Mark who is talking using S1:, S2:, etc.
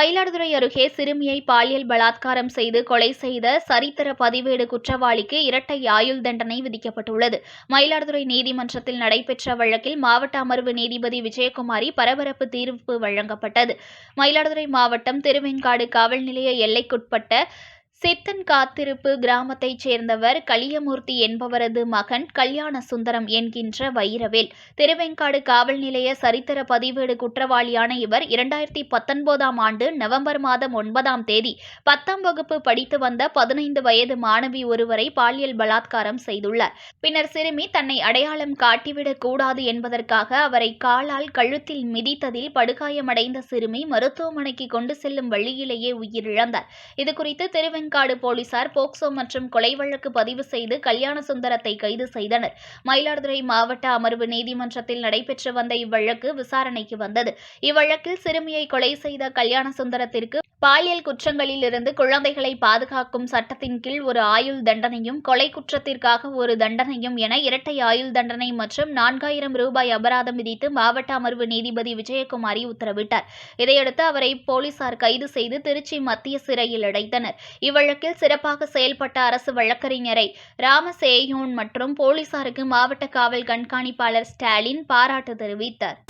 S1: மயிலாடுதுறை அருகே சிறுமியை பாலியல் பலாத்காரம் செய்து கொலை செய்த சரித்திர பதிவேடு குற்றவாளிக்கு இரட்டை ஆயுள் தண்டனை விதிக்கப்பட்டுள்ளது. மயிலாடுதுறை நீதிமன்றத்தில் நடைபெற்ற வழக்கில் மாவட்ட அமர்வு நீதிபதி விஜயகுமாரி பரபரப்பு தீர்ப்பு வழங்கப்பட்டது. மயிலாடுதுறை மாவட்டம் திருவெங்காடு காவல் நிலைய எல்லைக்குட்பட்ட சித்தன் காத்திருப்பு கிராமத்தைச் சேர்ந்தவர் கலியமூர்த்தி என்பவரது மகன் கல்யாண சுந்தரம் என்கின்ற வைரவேல். திருவெங்காடு காவல் நிலைய சரித்திர பதிவேடு குற்றவாளியான இவர் இரண்டாயிரத்தி பத்தொன்பதாம் ஆண்டு நவம்பர் மாதம் ஒன்பதாம் தேதி பத்தாம் வகுப்பு படித்து வந்த பதினைந்து வயது மாணவி ஒருவரை பாலியல் பலாத்காரம் செய்துள்ளார். பின்னர் சிறுமி தன்னை அடையாளம் காட்டிவிடக் கூடாது என்பதற்காக அவரை காலால் கழுத்தில் மிதித்ததில் படுகாயமடைந்த சிறுமி மருத்துவமனைக்கு கொண்டு செல்லும் வழியிலேயே உயிரிழந்தார். இதுகுறித்து திருவெண்காடு போலீசார் போக்சோ மற்றும் கொலை வழக்கு பதிவு செய்து கல்யாண சுந்தரத்தை கைது செய்தனர். மயிலாடுதுறை மாவட்ட அமர்வு நீதிமன்றத்தில் நடைபெற்று வந்த இவ்வழக்கு விசாரணைக்கு வந்தது. இவ்வழக்கில் சிறுமியை கொலை செய்த கல்யாண சுந்தரத்திற்கு பாலியல் குற்றங்களில் இருந்து குழந்தைகளை பாதுகாக்கும் சட்டத்தின் கீழ் ஒரு ஆயுள் தண்டனையும் கொலை குற்றத்திற்காக ஒரு தண்டனையும் என இரட்டை ஆயுள் தண்டனை மற்றும் நான்காயிரம் ரூபாய் அபராதம் விதித்து மாவட்ட அமர்வு நீதிபதி விஜயகுமாரி உத்தரவிட்டார். இதையடுத்து அவரை போலீசார் கைது செய்து திருச்சி மத்திய சிறையில் அடைத்தனர். இவ்வழக்கில் சிறப்பாக செயல்பட்ட அரசு வழக்கறிஞரை ராமசேயோன் மற்றும் போலீசாருக்கு மாவட்ட காவல் கண்காணிப்பாளர் ஸ்டாலின் பாராட்டு தெரிவித்தார்.